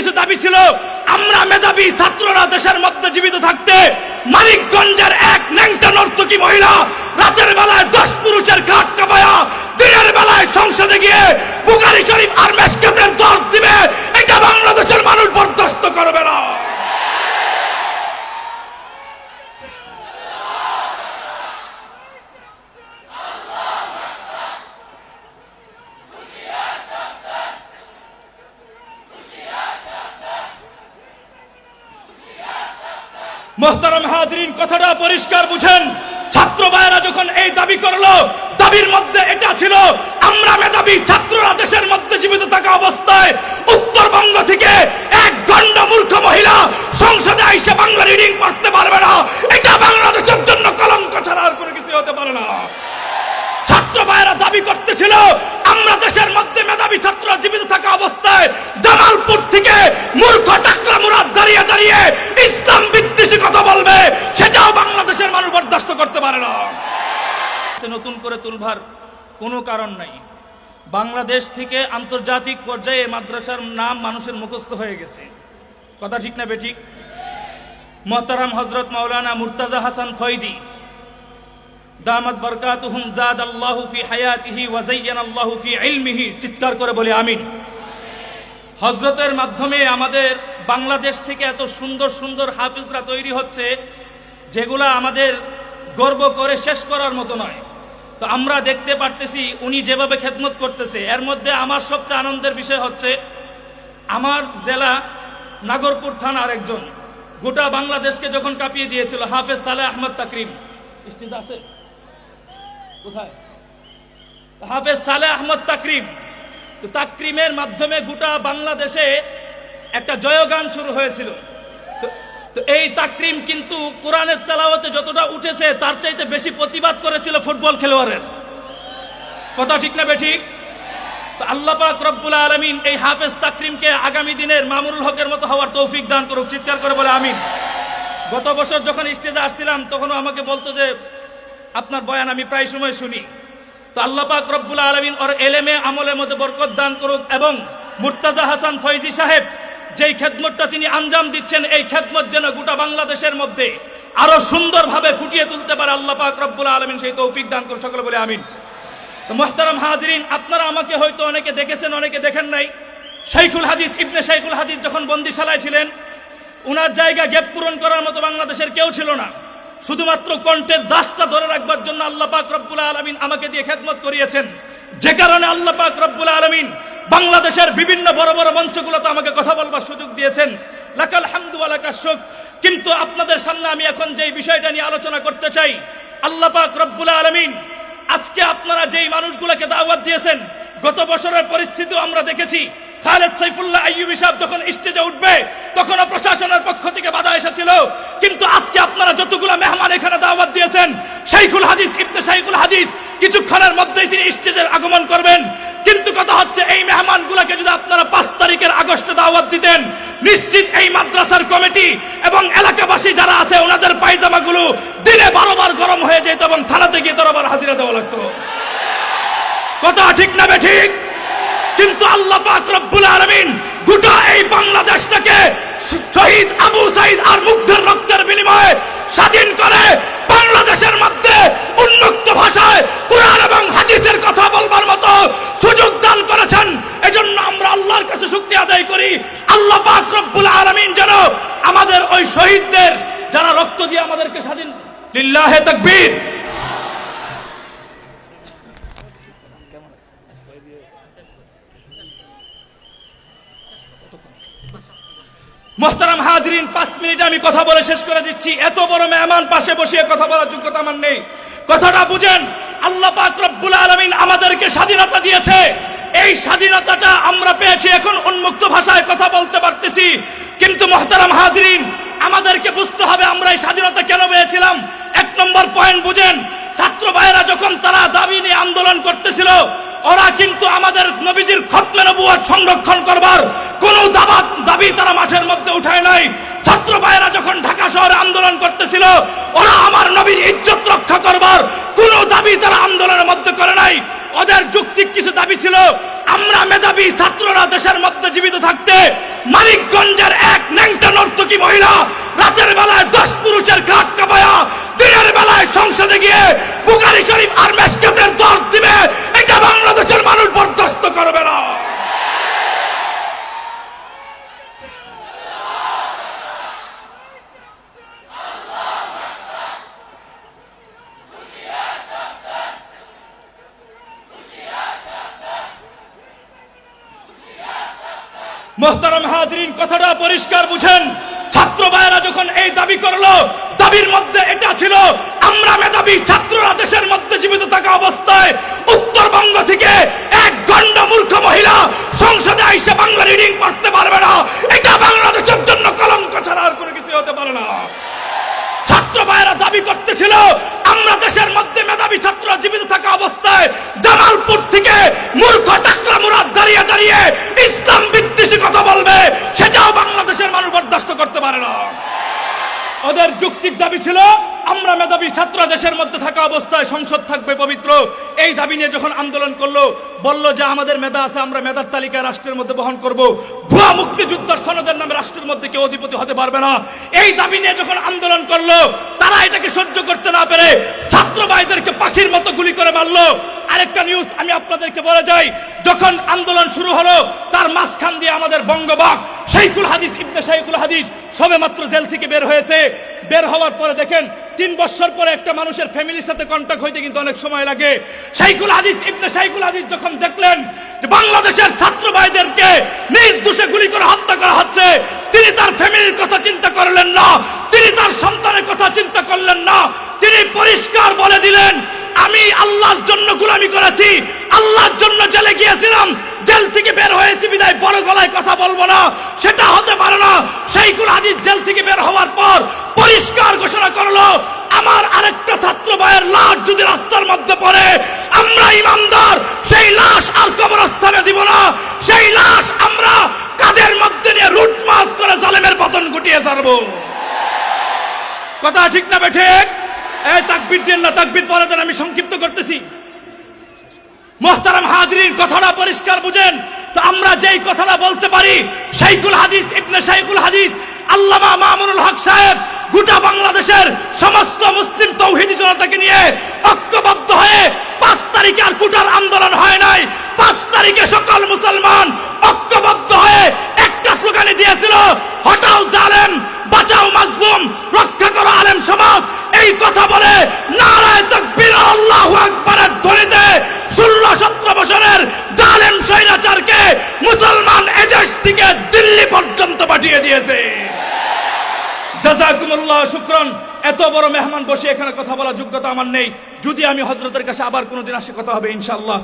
কিছু দাবি ছিল। আমরা মেধাবী ছাত্ররা দেশের মধ্যে জীবিত থাকতে মানিকগঞ্জের এক ন্যাংটা নর্তকী মহিলা রাতের বেলায় দশ পুরুষের ঘাট কাপায়া দিনের বেলায় সংসদে গিয়ে বুগারি শরীফ আর মেসকাতের দশ দিবে। এটা বাংলাদেশের মানুষ বরদাস্ত করবে না মোহতারাম হাজরিন, কথাটা পরিষ্কার বুঝেন। ছাত্র ভাইয়েরা যখন এই দাবি করল, দাবির মধ্যে এটা ছিল, আমরা মেধাবী ছাত্ররা দেশের মধ্যে জীবিত থাকা অবস্থায় উত্তরবঙ্গ থেকে এক গণ্ড মূর্খ মহিলা সংসদে আইসে বাংলা রিডিং পড়তে পারবে না এটা বাংলাদেশের জন্য কলঙ্ক ছাড়া আর কোনো কিছু হতে পারে না ছাত্র ভাইয়েরা দাবি করতেছিল আমরা দেশের মধ্যে মেধাবী ছাত্র জীবিত থাকা অবস্থায় জামালপুর থেকে মূর্খ টাকলা মুরাদ দাঁড়িয়ে দাঁড়িয়ে ইসলাম বিদ্বেষী কথা বলবে সেটাও বাংলাদেশের মানুষ বরদাস্ত করতে পারে না সে নতুন করে তুলভার কোনো কারণ নাই। বাংলাদেশ থেকে আন্তর্জাতিক পর্যায়ে মাদ্রাসার নাম মানুষের মুখস্থ হয়ে গেছে। কথা ঠিক না বেঠিক? মোহতারাম হজরত মাওলানা মুর্তাজা হাসান ফৈদি, দামাত বরকাতুহুম জাদ আল্লাহু ফি হায়াতিহি ওয়া যায়্যানা আল্লাহু ফি ইলমিহি, চিৎকার করে বলে আমিন। হজরতের মাধ্যমে আমাদের বাংলাদেশ থেকে এত সুন্দর সুন্দর হাফিজরা তৈরি হচ্ছে, যেগুলা আমাদের গর্ব করে শেষ করার মতো নয়। তো আমরা দেখতে পারতেছি উনি যেভাবে খেদমত করতেছে। এর মধ্যে আমার সবচেয়ে আনন্দের বিষয় হচ্ছে, আমার জেলা নাগরপুর থানার একজন গোটা বাংলাদেশকে যখন কাঁপিয়ে দিয়েছিল, হাফেজ সালে আহমদ তাকরিম। স্টিজ আছে? কোথায়? হাফেজ সালে আহমদ তাকরিম। তো তাকরিমের মাধ্যমে গোটা বাংলাদেশে একটা জয়গান শুরু হয়েছিল। তো- এই তাকরিম কিন্তু কোরআনের তেলাওয়াতে যতটা উঠেছে, তার চাইতে বেশি প্রতিবাদ করেছিল ফুটবল খেলোয়াড়ের। কথা ঠিক না বেঠিক আল্লাহ পাক রব্বুল আলমিন এই হাফেজ তাকরিমকে আগামী দিনের মামুনুল হকের মতো হওয়ার তৌফিক দান করুক, চিৎকার করে বলে আমিন। গত বছর যখন স্টেজে আসছিলাম, তখনও আমাকে বলতো যে, আপনার বয়ান আমি প্রায় সময় শুনি। তো আল্লাহ পাক রব্বুল আলমিন ওর এলেমে আমলের মধ্যে বরকত দান করুক এবং মুর্তাজা হাসান ফৈজি সাহেব যেই খেদমতটা তিনি আঞ্জাম দিচ্ছেন, এই খেদমত যেন গোটা বাংলাদেশের মধ্যে আরও সুন্দরভাবে ফুটিয়ে তুলতে পারে আল্লাহ পাক রব্বুল আলমিন, সেই তৌফিক দান করুক সকলে বলে আমিন। তো মোহতারাম হাজরিন, আপনারা আমাকে হয়তো অনেকে দেখেছেন, অনেকে দেখেন নাই। শাইখুল হাদিস, ইবনে শাইখুল হাদিস যখন বন্দিশালায় ছিলেন, উনার জায়গা গ্যাপ পূরণ করার মতো বাংলাদেশের কেউ ছিল না। শুধুমাত্র কণ্ঠের দাসটা ধরে রাখবার জন্য আল্লাহ পাক রব্বুল আলমিন আমাকে দিয়ে খেদমত করিয়েছেন। যে কারণে আল্লাহ পাক রব্বুল আলমিন বাংলাদেশের বিভিন্ন বড় বড় মঞ্চগুলোতে আমাকে কথা বলবার সুযোগ দিয়েছেন। লাকাল হামদু আলাকা শুক। কিন্তু আপনাদের সামনে আমি এখন যেই বিষয়টা নিয়ে আলোচনা করতে চাই, আল্লাহ পাক রব্বুল আলমিন আজকে আপনারা যেই মানুষগুলোকে দাওয়াত দিয়েছেন, গত বছরের পরিস্থিতিও আমরা দেখেছি। খালেদ সাইফুল্লাহ আইয়ুবি সাহেব যখন স্টেজে উঠবে, তখনও প্রশাসনের পক্ষ থেকে বাধা এসেছিল। কিন্তু আজকে আপনারা যতগুলো মেহমান এখানে দাওয়াত দিয়েছেন, শাইখুল হাদিস, ইবনে শাইখুল হাদিস, কিছুক্ষণের মধ্যেই তিনি স্টেজের আগমন করবেন। কিন্তু কথা হচ্ছে, এই মেহমানগুলোকে যদি আপনারা পাঁচ তারিখের আগস্টে দাওয়াত দিতেন, নিশ্চিত এই মাদ্রাসার কমিটি এবং এলাকাবাসী যারা আছে, ওনাদের পায়জামাগুলো দিনে বারোবার গরম হয়ে যেত এবং থানাতে গিয়ে তরবার হাজিরা দেওয়া লাগতো। কথা ঠিক না বে ঠিক? কিন্তু আল্লাহ পাক রব্বুল আলামিন গোটা এই বাংলাদেশটাকে শহীদ আবু সাইদ আর মুগ্ধের রক্তের বিনিময়ে স্বাধীন করে বাংলাদেশের মধ্যে উন্মুক্ত ভাষায় কোরআন এবং হাদিসের কথা বলবার মতো সুযোগ দান করেছেন। এজন্য আমরা আল্লাহর কাছে শুকরিয়া আদায় করি। আল্লাহ পাক রব্বুল আলামিন যেন আমাদের ওই শহীদদের, যারা রক্ত দিয়ে আমাদেরকে স্বাধীন লিল্লাহে তাকবীর। মোহতারাম হাজরিন, পাঁচ মিনিটে আমি কথা বলে শেষ করে দিচ্ছি। এত বড় মেহমান পাশে বসিয়ে কথা বলার যোগ্যতা আমার নেই। কথাটা বুঝেন, আল্লাহ পাক রব্বুল আলমিন আমাদেরকে স্বাধীনতা দিয়েছে। এই স্বাধীনতাটা আমরা পেয়েছি, এখন উন্মুক্ত ভাষায় কথা বলতে পারতেছি। কিন্তু মোহতারাম হাজরিন, আমাদেরকে বুঝতে হবে আমরা এই স্বাধীনতা কেন পেয়েছিলাম। এক নম্বর পয়েন্ট বুঝেন, ছাত্র ভাইয়েরা যখন তারা দাবি নিয়ে আন্দোলন করতেছিল ওরা কিন্তু আমাদের নবীজির খতমে নবুয়াদ সংরক্ষণ করবার কোন দাবা দাবি তারা মাঠের মধ্যে উঠায় নাই। ছাত্র ভাইয়েরা যখন ঢাকা শহরে আন্দোলন করতেছিল, ওরা আমার নবীর ইজ্জত রক্ষা করবার কোনো দাবি তারা আন্দোলনের মধ্যে করে নাই। ওদের যুক্তি কিছু দাবি ছিল, আমরা মেধাবী ছাত্ররা দেশের মধ্যে জীবিত থাকতে মানিকগঞ্জের এক ন্যাংটা নর্তকী মহিলা রাতের বেলায় দশ পুরুষের ঘাট কাপায়া দিনের বেলায় সংসদে গিয়ে বুগারি শরীফ আর মেসকাতের দশ দিবে করবে না। মোহতারাম হাজরিন, কথাটা পরিষ্কার বুঝেন। ছাত্র ভাইয়েরা যখন এই দাবি করল, দাবির মধ্যে এটা ছিল, আমরা মেধাবী ছাত্র মূর্খ মুরাদ দাঁড়িয়ে দাঁড়িয়ে ইসলাম বিদ্বেষী কথা বলবে, সেটাও বাংলাদেশের মানুষ বরদাস্ত করতে পারে না। ওদের যুক্তির দাবি ছিল, আমরা মেধাবী ছাত্র দেশের মধ্যে থাকা অবস্থায় সংসদ থাকবে পবিত্র। এই দাবি নিয়ে যখন আন্দোলন করল, বলল যে আমাদের মেধা আছে, আমরা মেধার তালিকায় রাষ্ট্রের মধ্যে বহন করব। ভুয়া মুক্তিযুদ্ধের সনদের নামে রাষ্ট্রের মধ্যে কেউ অধিপতি হতে পারবে না। এই দাবি নিয়ে যখন আন্দোলন করল, তারা এটাকে সহ্য করতে না পেরে ছাত্র ভাইদেরকে পাখির মতো গুলি করে মারলো। আরেকটা নিউজ আমি আপনাদেরকে বলে যাই। যখন আন্দোলন শুরু হলো, তার মাঝখান দিয়ে আমাদের বঙ্গবাগ, শাইখুল হাদিস, ইবনে শাইখুল হাদিস সবে মাত্র জেল থেকে বের হয়েছে। বের হওয়ার পরে দেখেন, তিন বছর পরে একটা মানুষের ফ্যামিলির সাথে কন্ট্যাক্ট হইতে কিন্তু অনেক সময় লাগে। শাইখুল হাদিস, ইবনে শাইখুল হাদিস যখন দেখলেন যে বাংলাদেশের ছাত্র ভাইদেরকে নির্দোষে গুলি করে হত্যা করা হচ্ছে, তিনি তার ফ্যামিলির কথা চিন্তা করলেন না, তিনি তার সন্তানের কথা চিন্তা করলেন না, তিনি পরিষ্কার বলে দিলেন আমি আল্লাহর জন্য গোলামি করেছি, আল্লাহর জন্য জেলে গিয়েছিলাম, জেল থেকে বের হয়েছি, বিদায় বড় গলায় কথা বলব না, সেটা হতে পারে না। সেইগুল হাদিস জেল থেকে বের হওয়ার পর পরিষ্কার ঘোষণা করল, আমার আরেকটা ছাত্র ভাইয়ের লাশ যদি রাস্তার মধ্যে পড়ে, আমরা ইমানদার সেই লাশ আর কবরস্থানে দিব না। সেই লাশ আমরা কাদের মধ্যে নিয়ে রুট মাস করে জালেমের পতন ঘটিয়ে ছাড়বো। কথা ঠিক না বেঠে আমি সংক্ষিপ্ত করতেছি। মোহতারাম হাজরিন, কথাটা পরিষ্কার বুঝেন। তো আমরা যেই কথাটা বলতে পারি শাইকুল হাদিস, ইবনে শাইকুল হাদিস, আল্লামা মামুনুল হক সাহেব, গোটা বাংলাদেশের সমস্ত মুসলিম তৌহিদি জনতাকে নিয়ে ঐক্যবদ্ধ হয়ে পাঁচ তারিখে আর কুটার আন্দোলন হয় নাই পাঁচ তারিখে সকল মুসলমান ঐক্যবদ্ধ হয়ে একটা স্লোগানে দিয়েছিল হটাও জালেম বাঁচাও মাজলুম রক্ষা করো আলেম সমাজ এই কথা বলে নারায় তাকবীর আল্লাহু আকবারের ধ্বনিতে ষোলো সতেরো বছরের জালেম স্বৈরাচারকে মুসলমান এদেশ থেকে দিল্লি পর্যন্ত পাঠিয়ে দিয়েছে। জাজাকুমুল্লাহ, শুক্রন, এত বড় মেহমান বসে এখানে কথা বলার যোগ্যতা আমার নেই। যদি আমি হজরতের কাছে আবার কোনোদিন আসে, কথা হবে ইনশাআল্লাহ।